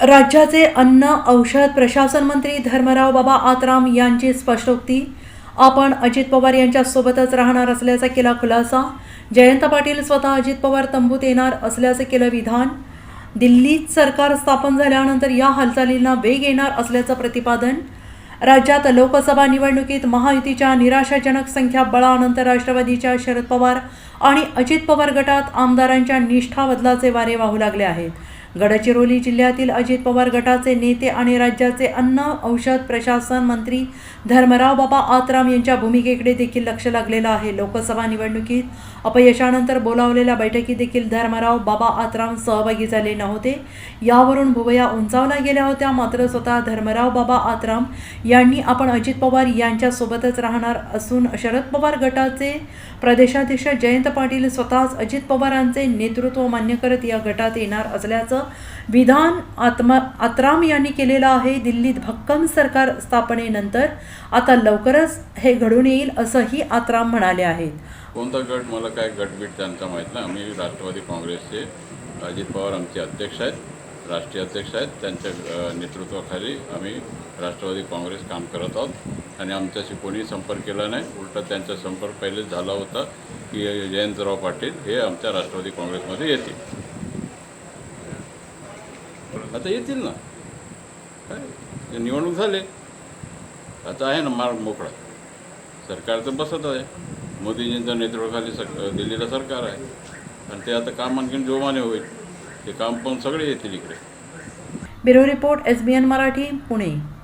राज्याचे अन्न औषध प्रशासन मंत्री धर्मराव बाबा आतराम यांची स्पष्टोक्ती. आपण अजित पवार यांच्यासोबतच राहणार असल्याचा केला खुलासा. जयंत पाटील स्वतः अजित पवार तंबूत येणार असल्याचं केलं विधान. दिल्लीत सरकार स्थापन झाल्यानंतर या हालचालींना वेग येणार असल्याचं प्रतिपादन. राज्यात लोकसभा निवडणुकीत महायुतीच्या निराशाजनक संख्याबळानंतर राष्ट्रवादीच्या शरद पवार आणि अजित पवार गटात आमदारांच्या निष्ठा बदलाचे वारे वाहू लागले आहेत. गडचिरोली जिल्ह्यातील अजित पवार गटाचे नेते आणि राज्याचे अन्न औषध प्रशासन मंत्री धर्मराव बाबा आत्राम यांच्या भूमिकेकडे देखील लक्ष लागलेलं आहे. लोकसभा निवडणुकीत अपयशानंतर बोलावलेल्या बैठकीत देखील धर्मराव बाबा आत्राम सहभागी झाले नव्हते. यावरून भुवया उंचावल्या गेल्या होत्या. मात्र स्वतः धर्मराव बाबा आत्राम यांनी आपण अजित पवार यांच्यासोबतच राहणार असून शरद पवार गटाचे प्रदेशाध्यक्ष जयंत पाटील स्वतःच अजित पवारांचे नेतृत्व मान्य करत या गटात येणार असल्याचं विधान आत्मा आत्राम यांनी केलेलं आहे. दिल्लीत भक्कम सरकार स्थापनेनंतर आता लवकरच हे घडून येईल असंही आत्राम म्हणाले आहेत. कोणता गट मला काय गटबीट त्यांचा माहीत नाही. आम्ही राष्ट्रवादी काँग्रेसचे अजित पवार आमचे अध्यक्ष आहेत राष्ट्रीय अध्यक्ष आहेत. त्यांच्या नेतृत्वाखाली आम्ही राष्ट्रवादी काँग्रेस काम करत आहोत. आणि आमच्याशी कोणी संपर्क केला नाही. उलटा त्यांचा संपर्क पहिलेच झाला होता की जयंतराव पाटील हे आमच्या राष्ट्रवादी काँग्रेसमध्ये येतील. आता येतील ना. काय? ते निवडणूक झाले. आता आहे ना मार्ग मोकळा. सरकार तर बसत आहे. मोदीजींच्या नेतृत्वाखाली सक दिल्लीला सरकार आहे. आणि ते आता काम आणखीन जोमाने होईल. ते काम पण सगळे येतील इकडे. Bureau report S B N Marathi Pune.